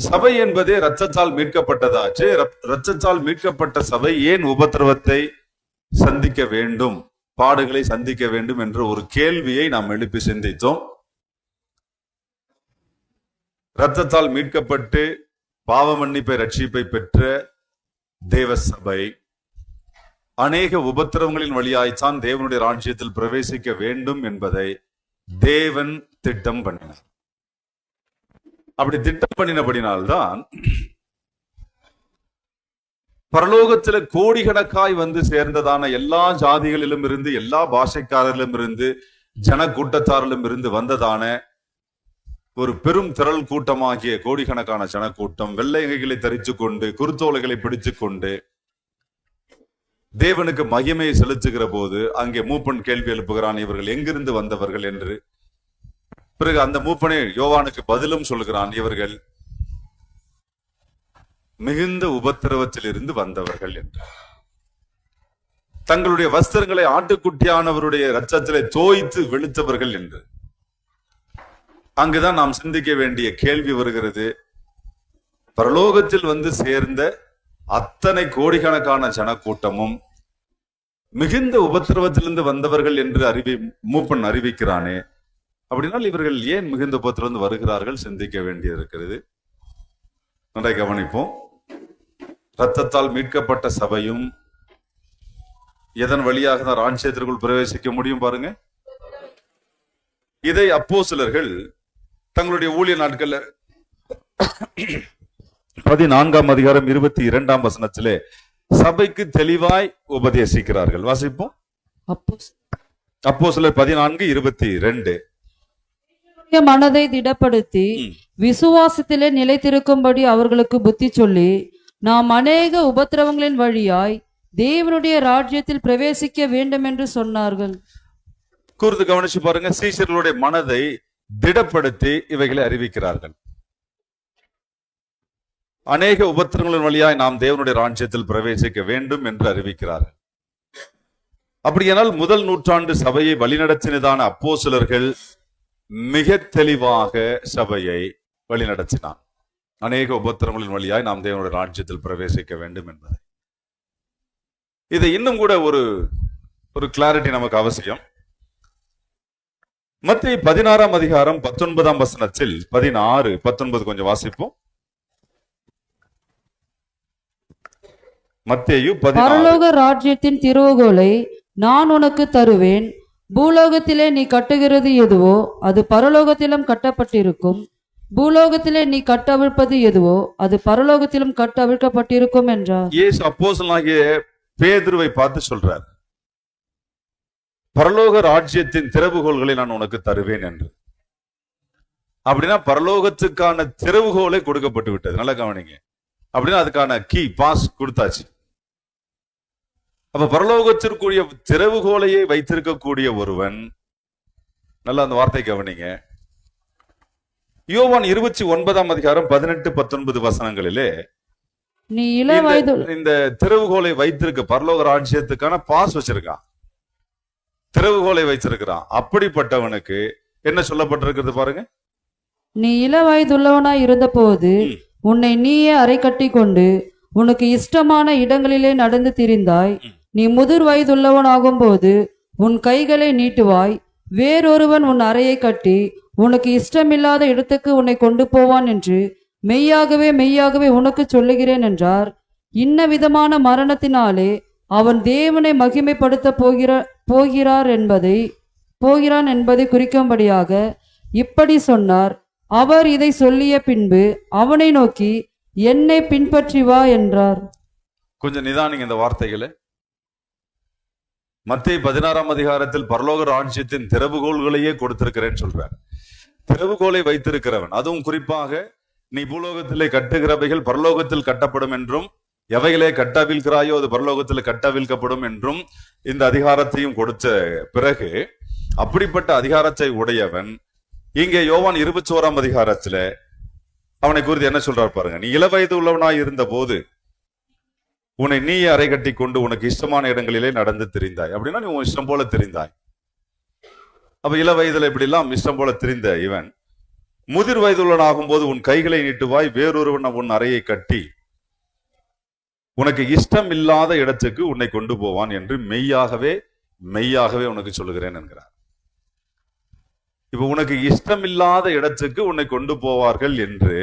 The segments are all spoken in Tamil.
சபை என்பதே ரத்தத்தால் மீட்கப்பட்டதாச்சு. ரத்- ரத்தத்தால் மீட்கப்பட்ட சபை ஏன் உபத்திரவத்தை சந்திக்க வேண்டும்? பாடுகளை சந்திக்க வேண்டும் என்ற ஒரு கேள்வியை நாம் எழுப்பி சிந்தித்தோம். ரத்தத்தால் மீட்கப்பட்டு பாவ மன்னிப்பை ரட்சிப்பை பெற்ற தேவ சபை அநேக உபத்திரவங்களின் வழியாய்த்தான் தேவனுடைய ராஜ்யத்தில் பிரவேசிக்க வேண்டும் என்பதை தேவன் திட்டம் பண்ணினார். அப்படி திட்டம் பண்ணினபடினால்தான் பரலோகத்துல கோடிக்கணக்காய் வந்து சேர்ந்ததான எல்லா ஜாதிகளிலும் இருந்து எல்லா பாஷைக்காரரிலும் இருந்து ஜன கூட்டத்தாரிலும் இருந்து வந்ததான ஒரு பெரும் திரள் கூட்டமாகிய கோடிக்கணக்கான ஜனக்கூட்டம் வெள்ளைகளை தரிச்சு கொண்டு குருத்தோலைகளை பிடிச்சு கொண்டு தேவனுக்கு மகிமையை செலுத்துகிற போது அங்கே மூப்பன் கேள்வி எழுப்புகிறான் இவர்கள் எங்கிருந்து வந்தவர்கள் என்று பிறகு அந்த மூப்பனே யோவானுக்கு பதிலும் சொல்கிறான் இவர்கள் மிகுந்த உபத்திரவத்தில் இருந்து வந்தவர்கள் என்றார் தங்களுடைய வஸ்திரங்களை ஆட்டுக்குட்டியானவருடைய ரத்தத்திலே தோய்த்து வெளுத்தவர்கள் என்று. அங்குதான் நாம் சிந்திக்க வேண்டிய கேள்வி வருகிறது. பரலோகத்தில் வந்து சேர்ந்த அத்தனை கோடிக்கணக்கான ஜனக்கூட்டமும் மிகுந்த உபத்திரவத்திலிருந்து வந்தவர்கள் என்று அறிவி மூப்பன் அறிவிக்கிறானே. அப்படினால் இவர்கள் ஏன் மிகுந்த உபத்திலிருந்து வருகிறார்கள்? சிந்திக்க வேண்டியிருக்கிறது. நன்றாய் கவனிப்போம். ரத்தத்தால் மீட்கப்பட்ட சபையும் எதன் வழியாக தான் ராஜ்யத்திற்குள் பிரவேசிக்க முடியும் பாருங்க. இதை அப்போ சிலர்கள் தங்களுடைய ஊழிய நாட்கள்ல பதினான்காம் அதிகாரம் இருபத்தி இரண்டாம் வசனத்திலே சபைக்கு தெளிவாய் உபதேசிக்கிறார்கள். வாசிப்போம். அப்போ சிலர் பதினான்கு இருபத்தி ரெண்டு அவர்களுடைய மனதை திடப்படுத்தி விசுவாசத்திலே நிலைத்திருக்கும்படி அவர்களுக்கு புத்தி சொல்லி நாம் அநேக உபத்திரவங்களின் வழியாய் தேவனுடைய ராஜ்யத்தில் பிரவேசிக்க வேண்டும் என்று சொன்னார்கள். கூர்ந்து கவனிச்சு பாருங்க சீஷர்களுடைய மனதை திடப்படுத்தி இவைகளை அறிவிக்கிறார்கள். அநேக உபத்திரங்களின் வழியாய் நாம் தேவனுடைய ராஜ்யத்தில் பிரவேசிக்க வேண்டும் என்று அறிவிக்கிறார்கள். அப்படியானால் முதல் நூற்றாண்டு சபையை வழிநடத்தினதான அப்போஸ்தலர்கள் மிக தெளிவாக சபையை வழிநடத்தினான். அநேக உபத்திரங்களின் வழியாய் நாம் தேவனுடைய ராஜ்யத்தில் பிரவேசிக்க வேண்டும் என்பதை. இதை இன்னும் கூட ஒரு ஒரு கிளாரிட்டி நமக்கு அவசியம். மத்திய பதினாறாம் அதிகாரம் பத்தொன்பதாம் வசனத்தில் பதினாறு பத்தொன்பது கொஞ்சம் வாசிப்போம். மத்தேயு பதினாறு. பரலோக ராஜ்யத்தின் திறவுகோலை நான் உனக்கு தருவேன். பூலோகத்திலே நீ கட்டுகிறது எதுவோ அது பரலோகத்திலும் கட்டப்பட்டிருக்கும். பூலோகத்திலே நீ கட்டவிழ்ப்பது எதுவோ அது பரலோகத்திலும் கட்டவிழ்க்கப்பட்டிருக்கும் என்றார். இயேசு அப்போசலாகிய பேதுருவை பார்த்து சொல்றார் பரலோக ராஜ்யத்தின் திறவுகோள்களை நான் உனக்கு தருவேன் என்று. அப்படின்னா பரலோகத்துக்கான திறவுகோலை கொடுக்கப்பட்டு விட்டது நல்லா கவனிங்க. அப்படின்னா அதுக்கான கீ பாஸ் கொடுத்தாச்சு. அப்ப பரலோகத்திற்குரிய திறவுகோலையை வைத்திருக்கக்கூடிய ஒருவன். நல்லா அந்த வார்த்தை கவனிங்க. யோவான் இருபத்தி ஒன்பதாம் அதிகாரம் பதினெட்டு பத்தொன்பது வசனங்களிலே நீ இள இந்த- வயது இந்த திறவுகோலை வைத்திருக்க பரலோக ராஜ்யத்துக்கான பாஸ் வச்சிருக்கான். திறவுகோலை வைத்திருக்கிறான். அப்படிப்பட்டவனுக்கு என்ன சொல்லப்பட்டிருக்கிறது பாருங்க. நீ இள வயதுள்ளவனாய் இருந்தபோது ம். உன்னை நீயே அரை கட்டி கொண்டு உனக்கு இஷ்டமான இடங்களிலே நடந்து திரிந்தாய். நீ முதிர் வயதுள்ளவனாகும் போது உன் கைகளை நீட்டுவாய். வேறொருவன் உன் அறையை கட்டி உனக்கு இஷ்டமில்லாத இடத்துக்கு உன்னை கொண்டு போவான் என்று மெய்யாகவே மெய்யாகவே உனக்கு சொல்லுகிறேன் என்றார். இன்ன விதமான மரணத்தினாலே அவன் தேவனை மகிமைப்படுத்த போகிற போகிறார் என்பதை போகிறான் என்பதை குறிக்கும்படியாக இப்படி சொன்னார். அவர் இதை சொல்லிய பின்பு அவனை நோக்கி என்னை பின்பற்றி வா என்றார். கொஞ்சம் நிதானிங்க இந்த வார்த்தைகளை. மத்திய பதினாறாம் அதிகாரத்தில் பரலோக ராஜ்யத்தின் திறவுகோள்களையே கொடுத்திருக்கிறேன்னு சொல்றார். திறவுகோலை வைத்திருக்கிறவன் அதுவும் குறிப்பாக நீ பூலோகத்திலே கட்டுகிறவைகள் பரலோகத்தில் கட்டப்படும் என்றும் எவைகளே கட்டவிழ்கிறாயோ அது பரலோகத்தில் கட்டவிழ்க்கப்படும் என்றும் இந்த அதிகாரத்தையும் கொடுத்த பிறகு அப்படிப்பட்ட அதிகாரத்தை உடையவன் இங்கே யோவான் இருபத்தி ஓராம் அதிகாரத்துல அவனை குறித்து என்ன சொல்றார் பாருங்க நீ இளவயது உள்ளவனாய் இருந்த போது உன்னை நீ அறை கட்டி கொண்டு உனக்கு இஷ்டமான இடங்களிலே நடந்து திரிந்தாய். அப்படின்னா நீ உன் இஷ்டம் போல தெரிந்தாய். அப்ப இள வயதுல இப்படி எல்லாம் இஷ்டம் போல திரிந்த இவன் முதிர் வயதுள்ளன் போது உன் கைகளை நீட்டுவாய் வேறொருவன் உன் அறையை கட்டி உனக்கு இஷ்டம் இல்லாத இடத்துக்கு உன்னை கொண்டு போவான் என்று மெய்யாகவே மெய்யாகவே உனக்கு சொல்லுகிறேன் என்கிறார். இப்ப உனக்கு இஷ்டம் இல்லாத இடத்துக்கு உன்னை கொண்டு போவார்கள் என்று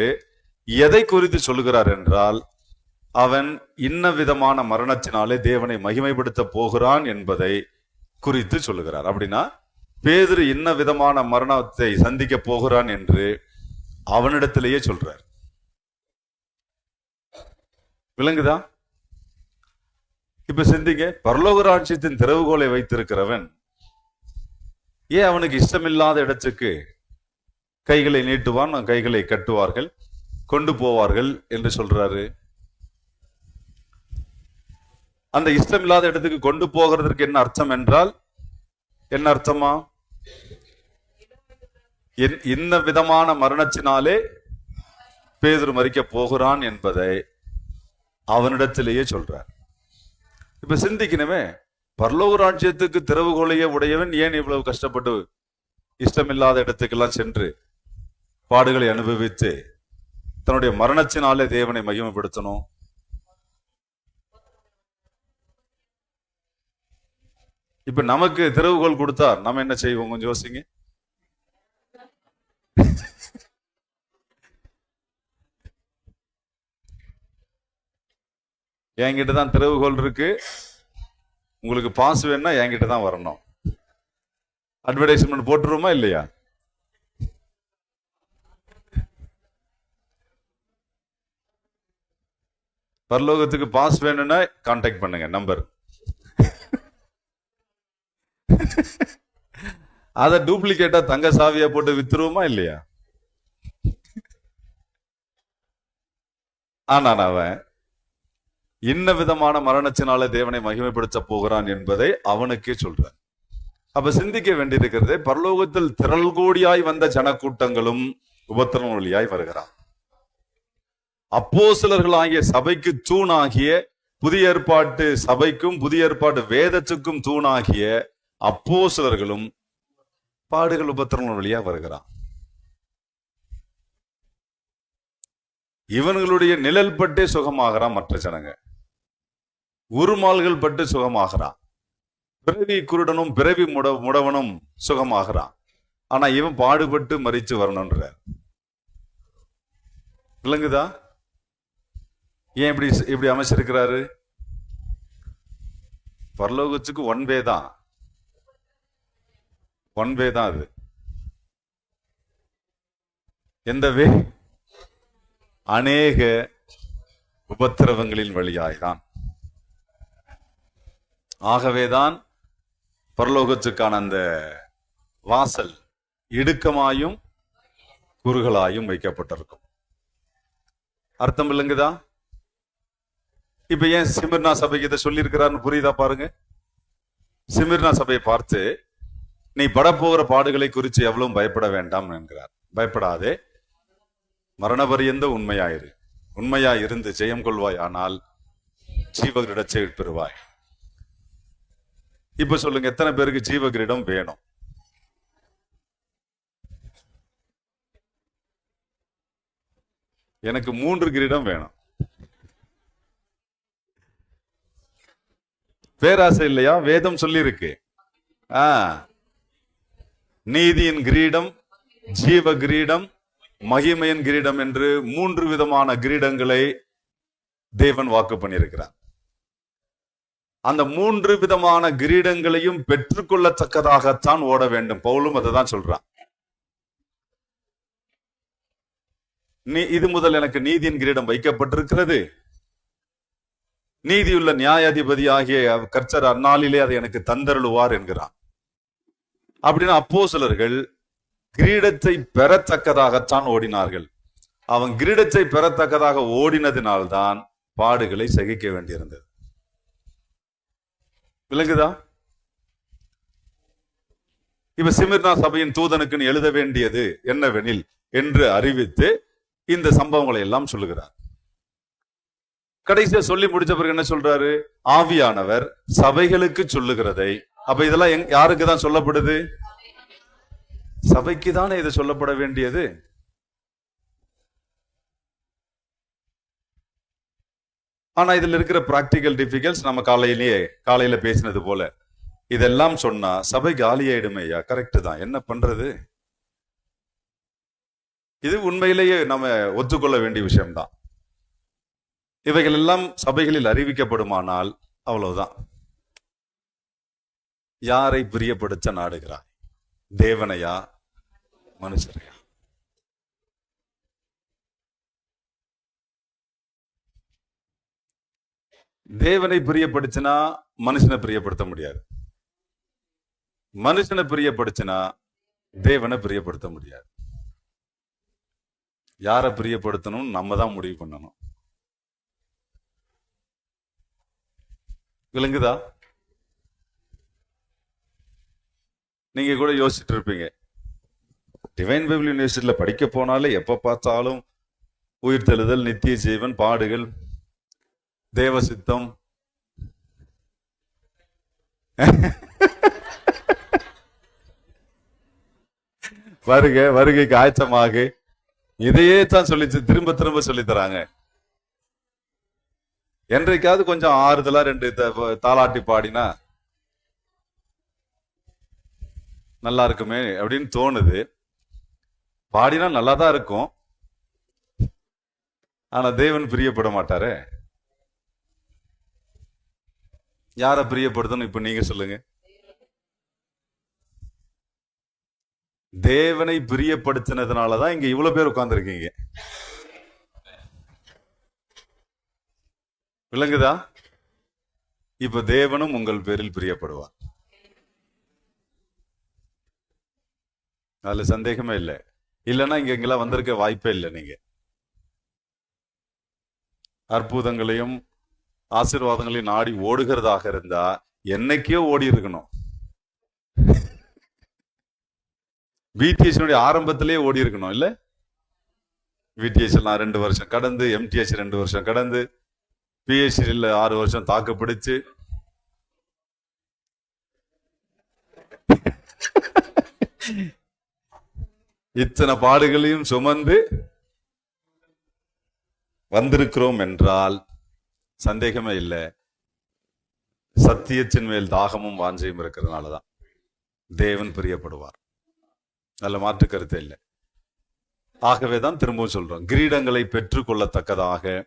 எதை குறித்து சொல்லுகிறார் என்றால் அவன் இன்ன விதமான மரணத்தினாலே தேவனை மகிமைப்படுத்த போகிறான் என்பதை குறித்து சொல்லுகிறார். அப்படின்னா பேதுரு இன்ன விதமான மரணத்தை சந்திக்க போகிறான் என்று அவனிடத்திலேயே சொல்றார். விளங்குதா? இப்ப சிந்திங்க. பரலோக ராட்சியத்தின் திறவுகோலை வைத்திருக்கிறவன் ஏன் அவனுக்கு இஷ்டமில்லாத இடத்துக்கு கைகளை நீட்டுவான்? கைகளை கட்டுவார்கள் கொண்டு போவார்கள் என்று சொல்றாரு. அந்த இஷ்டமில்லாத இடத்துக்கு கொண்டு போகிறதற்கு என்ன அர்த்தம் என்றால் என்ன அர்த்தமா? இந்த விதமான மரணத்தினாலே பேதர் மறிக்க போகிறான் என்பதை அவனிடத்திலேயே சொல்றார். இப்ப சிந்திக்கணுமே பரலோக ராஜ்யத்துக்கு திறவுகோலையே உடையவன் ஏன் இவ்வளவு கஷ்டப்பட்டு இஷ்டமில்லாத இடத்துக்கெல்லாம் சென்று பாடுகளை அனுபவித்து தன்னுடைய மரணத்தினாலே தேவனை மகிமைப்படுத்தணும்? இப்ப நமக்கு திறவுகோல் கொடுத்தா நம்ம என்ன செய்வோம்? கொஞ்சம் யோசிங்க. என்கிட்ட தான் திறவுகோல் இருக்கு. உங்களுக்கு பாஸ் வேணும்னா என்கிட்ட தான் வரணும். அட்வர்டைஸ்மெண்ட் போட்டுருமா இல்லையா? பரலோகத்துக்கு பாஸ் வேணும்னா கான்டாக்ட் பண்ணுங்க. நம்பர் அதை டூப்ளிகேட்டா தங்க சாவியா போட்டு வித்துருவோமா இல்லையா? ஆனா அவன் இன்ன விதமான மரணத்தினால தேவனை மகிமைப்படுத்த போகிறான் என்பதை அவனுக்கே சொல்றான். அப்ப சிந்திக்க வேண்டியிருக்கிறது பரலோகத்தில் திரள் கோடியாய் வந்த ஜனக்கூட்டங்களும் உபத்திரம் வழியாய் வருகிறான். அப்போஸ்தலர்களாகிய சபைக்கு தூணாகிய புதிய ஏற்பாட்டு சபைக்கும் புதிய ஏற்பாட்டு வேதத்துக்கும் தூணாகிய அப்போ சிலர்களும் பாடுகள் உபத்திரங்கள் வழியா வருகிறான். இவன்களுடைய நிழல் பட்டே சுகமாகிறான் மற்ற ஜனங்க. உருமால்கள் பட்டு சுகமாகிறான். பிறவி குருடனும் பிறவி முட முடவனும் சுகமாகிறான். ஆனா இவன் பாடுபட்டு மறிச்சு வரணும்ன்ற விளங்குதா? ஏன் இப்படி இப்படி அமைச்சிருக்கிறாரு? பரலோகத்துக்கு ஒன் வே தான். ஒன் வே தான் அது. எந்த வே அநேக உபத்திரவங்களின் வழியாய்தான். ஆகவேதான் பரலோகத்துக்கான அந்த வாசல் இடுக்கமாயும் குறுகளாயும் வைக்கப்பட்டிருக்கும். அர்த்தம் இல்லைங்குதா? இப்ப ஏன் சிமிர்னா சபைக்கு இதை சொல்லியிருக்கிறான்னு புரியுதா பாருங்க. சிமிர்னா சபையை பார்த்து நீ படப்போகிற பாடுகளை குறித்து எவ்வளவு பயப்பட வேண்டாம் என்கிறார். பயப்படாதே. மரணபரியந்த உண்மையாயிரு. உண்மையாய் இருந்து ஜெயம் கொள்வாய் ஆனால் ஜீவகிரிடச்சை பெறுவாய். இப்ப சொல்லுங்க எத்தனை பேருக்கு ஜீவகிரிடம் வேணும்? எனக்கு மூன்று கிரீடம் வேணும். பேராசை இல்லையா? வேதம் சொல்லியிருக்கு. ஆஹ் நீதியின் கிரீடம் ஜீவ கிரீடம் மகிமையின் கிரீடம் என்று மூன்று விதமான கிரீடங்களை தேவன் வாக்கு பண்ணியிருக்கிறார். அந்த மூன்று விதமான கிரீடங்களையும் பெற்றுக்கொள்ளத்தக்கதாகத்தான் ஓட வேண்டும். பவுலும் அதை தான் சொல்றான். நீ இது முதல் எனக்கு நீதியின் கிரீடம் வைக்கப்பட்டிருக்கிறது. நீதியுள்ள நியாயாதிபதி ஆகிய கர்ச்சர் அந்நாளிலே அதை எனக்கு தந்தருளுவார் என்கிறான். அப்படின்னு அப்போ சிலர்கள் கிரீடத்தை பெறத்தக்கதாகத்தான் ஓடினார்கள். அவன் கிரீடத்தை பெறத்தக்கதாக ஓடினதினால்தான் பாடுகளை சகிக்க வேண்டியிருந்தது. விளங்குதா? இப்ப சிமிர்னா சபையின் தூதனுக்கு எழுத வேண்டியது என்னவெனில் என்று அறிவித்து இந்த சம்பவங்களை எல்லாம் சொல்லுகிறார். கடைசியா சொல்லி முடிச்ச பிறகு என்ன சொல்றாரு? ஆவியானவர் சபைகளுக்கு சொல்லுகிறதை அப்ப இதெல்லாம் எங் யாருக்கு தான் சொல்லப்படுது? சபைக்கு தானே இது சொல்லப்பட வேண்டியது? ஆனா இதில் இருக்கிற பிராக்டிக்கல் டிஃபிகல்ட்ஸ் நம்ம காலையிலேயே காலையில பேசினது போல. இதெல்லாம் சொன்னா சபை காலி ஆயிடுமே ஐயா. கரெக்டு தான். என்ன பண்றது? இது உண்மையிலேயே நம்ம ஒத்துக்கொள்ள வேண்டிய விஷயம்தான். இவைகள் எல்லாம் சபைகளில் அறிவிக்கப்படுமானால் அவ்வளவுதான். யாரை பிரியப்படுத்த நாடுகிறாய்? தேவனையா? மனுஷரையா தேவனை பிரியப்படுத்தினா மனுஷனை பிரியப்படுத்த முடியாது. மனுஷனை பிரியப்படுத்தினா தேவனை பிரியப்படுத்த முடியாது. யாரை பிரியப்படுத்தணும்? நம்ம தான் முடிவு பண்ணணும். விளங்குதா? நீங்க கூட யோசிச்சுட்டு இருப்பீங்க. டிவைன் பைபிள் யூனிவர்சிட்டியில் படிக்க போனாலே எப்போ பார்த்தாலும் உயிர்த்தெழுதல் நித்திய ஜீவன் பாடுகள் தேவ சித்தம் வருக வருகைக்கு ஆயத்தமாக. இதையே தான் சொல்லி திரும்ப திரும்ப சொல்லி தராங்க. என்றைக்காவது கொஞ்சம் ஆறுதலா ரெண்டு த- தாலாட்டி பாடினா நல்லா இருக்குமே அப்படின்னு தோணுது. பாடினா நல்லா தான் இருக்கும். ஆனா தேவன் பிரியப்பட மாட்டாரே. யார பிரியப்படுத்தணும் இப்ப நீங்க சொல்லுங்க. தேவனை பிரியப்படுத்தினதுனாலதான் இங்க இவ்வளவு பேர் உட்கார்ந்துருக்கீங்க. விளங்குதா? இப்ப தேவனும் உங்கள் பேரில் பிரியப்படுவார். அதுல சந்தேகமே இல்லை. இல்லைன்னா இங்க இங்கெல்லாம் வந்திருக்க வாய்ப்பே இல்லை நீங்க. அற்புதங்களையும் ஆசீர்வாதங்களையும் நாடி ஓடுகிறதாக இருந்தா என்னைக்கோ ஓடி இருக்கணும் பிடிஎஸ்னுடைய ஆரம்பத்திலே ஓடி இருக்கணும் இல்ல? பிடிஎஸ் நான் ரெண்டு வருஷம் கடந்து எம்டிஎஸ் ரெண்டு வருஷம் கடந்து பிஹெச்டியில் ஆறு வருஷம் தாக்கு பிடிச்சு. இத்தனை பாடுகளையும் சுமந்து வந்திருக்கிறோம் என்றால் சந்தேகமே இல்லை. சத்தியத்தின் மேல் தாகமும் வாஞ்சையும் இருக்கிறதுனாலதான். தேவன் பிரியப்படுவார். நல்ல மாற்று கருத்து இல்லை. ஆகவே தான் திரும்பவும் சொல்றோம். கிரீடங்களை பெற்றுக்கொள்ளத்தக்கதாக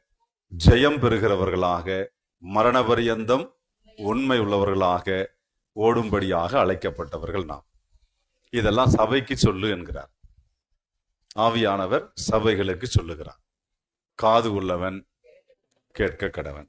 ஜெயம் பெறுகிறவர்களாக மரண பரியந்தம் உண்மை உள்ளவர்களாக ஓடும்படியாக அழைக்கப்பட்டவர்கள் நாம். இதெல்லாம் சபைக்கு சொல்லு என்கிறார். ஆவியானவர் சபைகளுக்கு சொல்லுகிறார். காது உள்ளவன் கேட்க கடவன்.